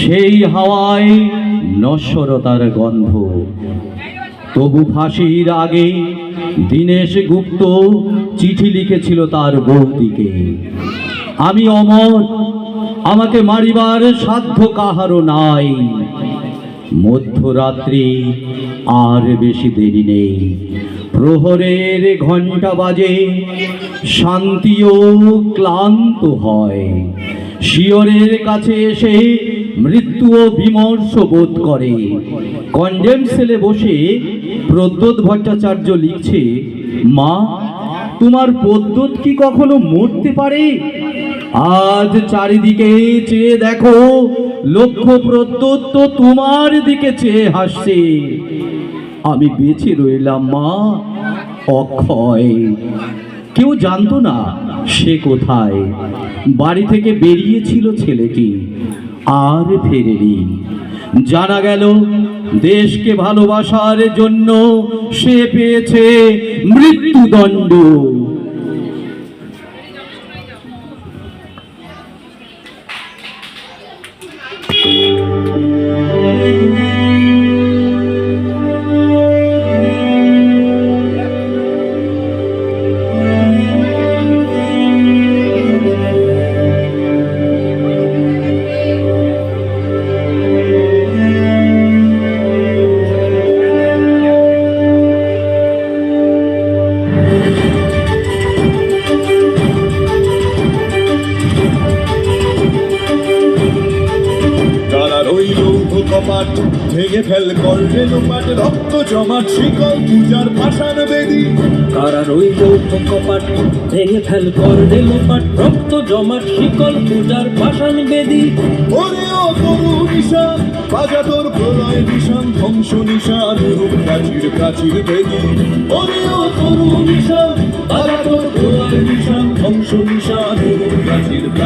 সেই হাওয়ায় নশ্বরতার গন্ধ। তবু ফাঁসির আগে দীনেশ গুপ্ত চিঠি লিখেছিল তার বৌদিকে। আমি অমর, আমাকে মারিবার সাধ্য কাহারও নাই। মধ্যরাত্রি আর বেশি দেরি নেই। প্রহরের ঘণ্টা বাজে শান্তিও ক্লান্ত হয়। শিয়রের কাছে এসে মৃত্যুও বিমর্ষ বোধ করে। কন্ডেম সেলে বসে প্রদ্যোৎ ভট্টাচার্য লিখছে, মা, তোমার প্রদ্যোৎ কি কখনো মরতে পারে? আজ চারিদিকে চেয়ে দেখো লক্ষ্য প্রদ্যোৎ তো তোমার দিকে চেয়ে হাসছে। আমি বেঁচে রইলাম, মা, অক্ষয়। কেউ জানতো না সে কোথায়। বাড়ি থেকে বেরিয়েছিল ছেলেটি। আর ফেরেনি জানা গেল দেশকে ভালোবাসার জন্য সে পেয়েছে মৃত্যুদণ্ড। কপাট ভেঙে ফেল করলে লোপাট রক্ত জমাট শিকল পূজার পাষাণ বেদী। কারা রইল কপাট, ভেঙে ফেল করলে লোপাট রক্ত জমাট শিকল পূজার পাষাণ বেদী। ওরে ও তরু নিশান বাজা প্রলয় নিশান, ধ্বংস নিশান, রূপ প্রাচীর প্রাচীর বেদী। ওরে ও তরু নিশান বাজা প্রলয় নিশান